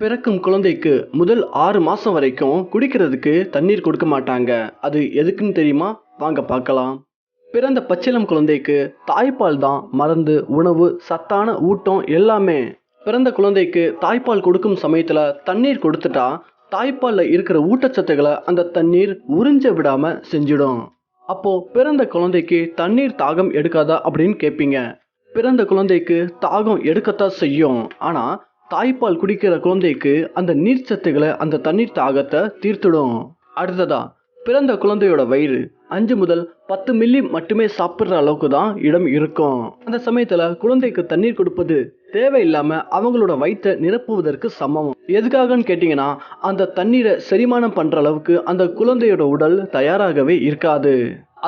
பிறக்கும் குழந்தைக்கு முதல் ஆறு மாதம் வரைக்கும் குடிக்கிறதுக்கு தண்ணீர் கொடுக்க மாட்டாங்க. அது எதுக்குன்னு தெரியுமா? வாங்க பார்க்கலாம். பிறந்த பச்சிளம் குழந்தைக்கு தாய்ப்பால் தான் மருந்து உணவு சத்தான ஊட்டம் எல்லாமே. பிறந்த குழந்தைக்கு தாய்ப்பால் கொடுக்கும் சமயத்தில் தண்ணீர் கொடுத்துட்டா தாய்ப்பாலில் இருக்கிற ஊட்டச்சத்துக்களை அந்த தண்ணீர் உறிஞ்ச விடாமல் செஞ்சிடும். அப்போது பிறந்த குழந்தைக்கு தண்ணீர் தாகம் எடுக்காதா அப்படின்னு கேட்பீங்க பிறந்த குழந்தைக்கு தாகம் எடுக்கத்தான் செய்யும். ஆனால் தாய்ப்பால் குடிக்கிற குழந்தைக்கு அந்த நீர் சத்துக்களை அந்த தண்ணீர் தாகத்தை தீர்த்துடும். அடுத்ததா பிறந்த குழந்தையோட வயிறு. அஞ்சு முதல் பத்து மில்லி மட்டுமே சாப்பிட்ற அளவுக்கு தான் இடம் இருக்கும். அந்த சமயத்துல குழந்தைக்கு தண்ணீர் கொடுப்பது தேவையில்லாம அவங்களோட வயிற்றை நிரப்புவதற்கு சமம். எதுக்காகன்னு கேட்டிங்கன்னா அந்த தண்ணீரை செரிமானம் பண்ற அளவுக்கு அந்த குழந்தையோட உடல் தயாராகவே இருக்காது.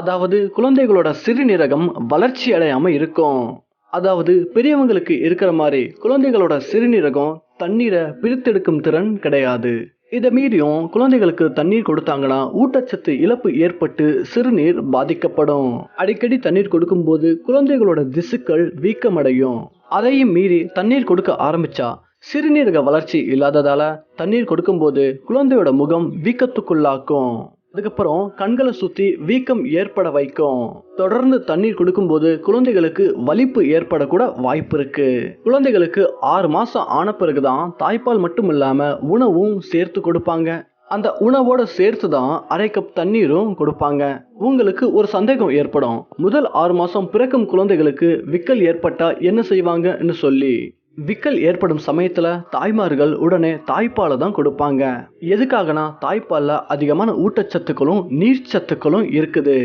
அதாவது குழந்தைகளோட சிறுநீரகம் வளர்ச்சி அடையாம இருக்கும். அதாவது பெரியவங்களுக்கு இருக்கிற மாதிரி குழந்தைகளோட சிறுநீரகம் தண்ணீரை பிரித்தெடுக்கும் திறன் கிடையாது. இதை மீறியும் குழந்தைகளுக்கு தண்ணீர் கொடுத்தாங்கன்னா ஊட்டச்சத்து இழப்பு ஏற்பட்டு சிறுநீர் பாதிக்கப்படும். அடிக்கடி தண்ணீர் கொடுக்கும்போது குழந்தைகளோட திசுக்கள் வீக்கமடையும். அதையும் மீறி தண்ணீர் கொடுக்க ஆரம்பிச்சா சிறுநீரக வளர்ச்சி இல்லாததால தண்ணீர் கொடுக்கும்போது குழந்தையோட முகம் வீக்கத்துக்குள்ளாக்கும். அதுக்கப்புறம் கண்களை சுத்தி வீக்கம் ஏற்பட வைக்கும். தொடர்ந்து தண்ணீர் கொடுக்கும்போது குழந்தைகளுக்கு வலிப்பு ஏற்படக்கூட வாய்ப்பு இருக்கு. குழந்தைகளுக்கு ஆறு மாசம் ஆன பிறகுதான் தாய்ப்பால் மட்டும் இல்லாம உணவும் சேர்த்து கொடுப்பாங்க. அந்த உணவோட சேர்த்து தான் அரை கப் தண்ணீரும் கொடுப்பாங்க. உங்களுக்கு ஒரு சந்தேகம் ஏற்படும். முதல் ஆறு மாசம் பிறக்கும் குழந்தைகளுக்கு விக்கல் ஏற்பட்டா என்ன செய்வாங்கன்னு சொல்லி. விக்கல் ஏற்படும் சமயத்தில் தாய்மார்கள் உடனே தாய்ப்பாலை தான் கொடுப்பாங்க. எதுக்காகனா தாய்ப்பாலில் அதிகமான ஊட்டச்சத்துக்களும் நீர்ச்சத்துக்களும் இருக்குது.